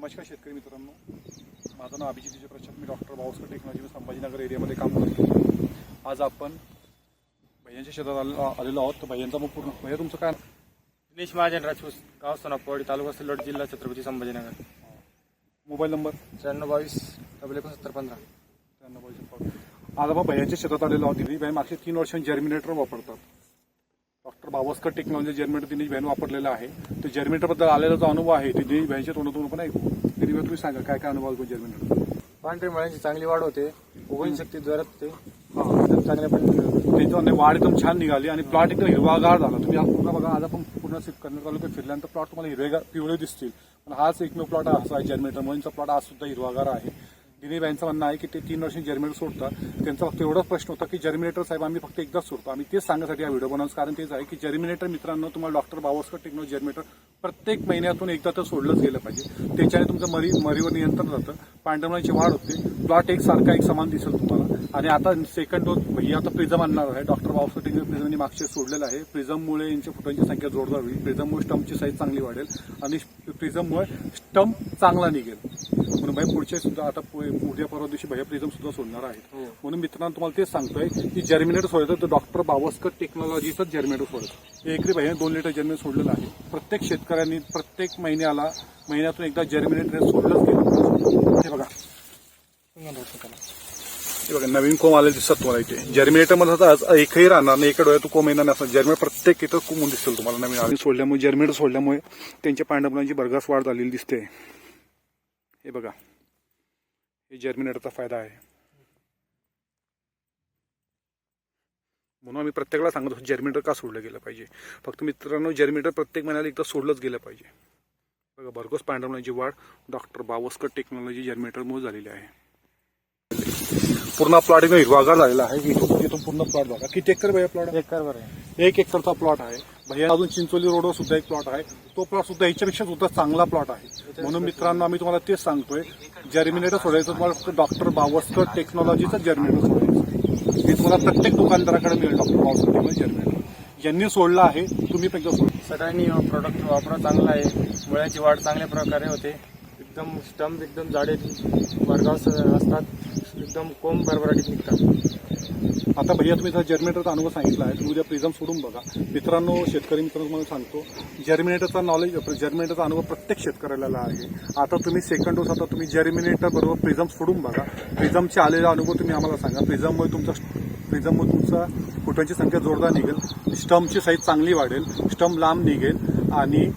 नमस्कार शेतकरी मित्रांनो. माझं नाव अभिजित विजय प्रशांत मी डॉक्टर बावस्कर टेक्नॉलॉजी मी संभाजीनगर एरियामध्ये काम करतो. आज आपण भैयांच्या शेतात आलेलो आलेलो आहोत. तर भैयांचा मग पूर्ण भैया तुमचं काय दिनेश महाजन राजपूत गाव सोनापवाडी तालुका सिल्लोड जिल्हा छत्रपती संभाजीनगर. Mobile number? त्र्याण्णव बावीस डबल एकोणसत्तर पंधरा. त्र्याण्णव बावीस. आज आपण भैयांच्या शेतात आलेलो आहोत. दिनेश भाई मागचे तीन वर्षांनी जर्मिनेटर वापरतात. बावस्कर टेक्नॉलॉजी जर्मिनेटर दिनेश भाईने वापरलेलं आहे. तर जर्मिनेटरबद्दल आलेला जो अनुभव आहे ते दिनेश भाईच्या तोंडातून पण ऐकू. दिनेश भाई तुम्ही सांगा काय काय अनुभव जर्मिनेटर पांढरी मळ्यांची चांगली वाढ होते. उगवण शक्ती जोरात होते. हां. एकदम चांगल्या पण त्याच्यावर वाढ एकदम छान निघाली आणि प्लॉट एकदम हिरवागार झाला. तुम्ही हा पूर्ण बघा आज आपण पूर्ण सिप करण्यात तालुक्यात फिरल्यानंतर प्लॉट तुम्हाला हिरवेगार पिवळे दिसतील. पण हाच एकमेव प्लॉट असा आहे जर्मिनेटर मुलींचा प्लॉट आज सुद्धा हिरवागार आहे. दिनेश म्हणणं आहे की ते तीन वर्षी जर्मिनेटर सोडतात त्यांचा फक्त एवढाच प्रश्न होता की जर्मिनेटर साहेब आम्ही फक्त एकदाच सोडतो. आम्ही तेच सांगण्यासाठी हा व्हिडिओ बनवतो. कारण तेच आहे की जर्मिनेटर मित्रांनो तुम्हाला डॉक्टर बावस्कर टेक्नॉलॉजी जर्मिनेटर प्रत्येक महिन्यातून एकदा तर सोडलंच गेलं पाहिजे. त्याच्याने तुमचं मरी मरीवर नियंत्रण राहतं. पांढरमाची वाढ होते. प्लॉट एक सारखा एक समान दिसेल तुम्हाला. आणि आता सेकंड डोस भैया आता प्रिझम आणणार आहे. डॉक्टर बावस्कर टेक्नॉलॉजी प्रिझमनी मागचे सोडलेलं आहे. प्रिझममुळे यांच्या फुटांची संख्या जोरदार होईल प्रिझममुळे स्टम्पची साईज चांगली वाढेल. आणि प्रिझममुळे स्टम्प चांगला निघेल. म्हणून भाई पुढचे सुद्धा आता उद्या परवा दिवशी भैया प्रिझम सुद्धा सोडणार आहेत. हो. म्हणून मित्रांनो तुम्हाला तेच सांगतोय की जर्मिनेटर सोडायचं तर डॉक्टर बावस्कर टेक्नॉलॉजीचं जर्मिनेटर सोडायचं एकरी भैया दोन लिटर जर्मिनेटर सोडलेलं आहे. प्रत्येक शेतकऱ्यांनी प्रत्येक महिन्याला महिन्यातून एकदा जर्मिनेटर सोडलंच गेलं हे बघा. हे बघा नवीन कोंब आले दिसतात तुम्हाला इथे. जर्मिनेटरमध्ये आज एकही राहणार नाही एका डोळ्यात कोंब येणार नसणार जर्मिनेट प्रत्येक इथं कोंबून दिसतील तुम्हाला नवीन आले सोडल्यामुळे जर्मिनेटर सोडल्यामुळे त्यांच्या पांढरपणाची बरगास वाढ झालेली दिसते. हे बघा. हे जर्मिनेटरचा फायदा आहे. म्हणून आम्ही प्रत्येकाला सांगत होतो जर्मिनेटर का सोडलं गेलं पाहिजे? फक्त मित्रांनो जर्मिनेटर प्रत्येक महिन्याला एकदा सोडलंच गेलं पाहिजे. बघा भरघोस पांढरपणाची वाढ डॉक्टर बावस्कर टेक्नॉलॉजी जर्मिनेटरमुळे झालेली आहे. पूर्ण प्लॉट एकदम हिरवागार झालेला आहे. इथून इथून पूर्ण प्लॉट बघा. किती एकर भैया प्लॉट एक कर बरं आहे. एक एकरचा प्लॉट आहे. भैया अजून चिंचोली रोडवर सुद्धा एक प्लॉट आहे. तो प्लॉट सुद्धा याच्यापेक्षा सुद्धा चांगला प्लॉट आहे. म्हणून मित्रांनो आम्ही तुम्हाला तेच सांगतोय जर्मिनेटर सोडायचं तुम्हाला डॉक्टर बावस्कर टेक्नॉलॉजीचं जर्मिनेटर सोडायचं. हे तुम्हाला प्रत्येक दुकानदाराकडे मिळेल डॉक्टर बावस्कर टेक्नॉलॉजी यांनी ज्यांनी सोडलं आहे तुम्ही पण सोड. सगळ्यांनी प्रोडक्ट वापरणं चांगला आहे. मुळ्याची वाढ चांगल्या प्रकारे होते. एकदम स्टंप एकदम जाडे वर्गाव असतात. एकदम कोंब बरबराटीत निघतात. आता भैया तुम्ही जर जर्मिनेटरचा अनुभव सांगितला आहे तुम्ही उद्या प्रिझम सोडून बघा. मित्रांनो शेतकरी मित्रांनो तुम्हाला सांगतो जर्मिनेटरचा नॉलेज जर्मिनेटरचा अनुभव प्रत्येक शेतकऱ्याला आहे. आता तुम्ही सेकंड डोस आता तुम्ही जर्मिनेटर बरोबर प्रिझम सोडून बघा. प्रिझमचे आलेला अनुभव तुम्ही आम्हाला सांगा. प्रिझममुळे तुमचा प्रिझममुळे तुमचा फुटांची संख्या जोरदार निघेल. स्टम्पची साईज चांगली वाढेल. स्टम्प लांब निघेल. आणि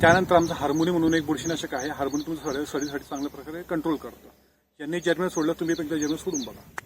त्यानंतर आमचं हार्मोनी म्हणून एक बुरशीनाशक आहे. हार्मोनी तुमचं सडे सडीसाठी चांगल्या प्रकारे कंट्रोल करतं. ज्यांनी जर्मिनेट सोडलं तुम्ही एकदा जर्मिनेट सोडून बघा.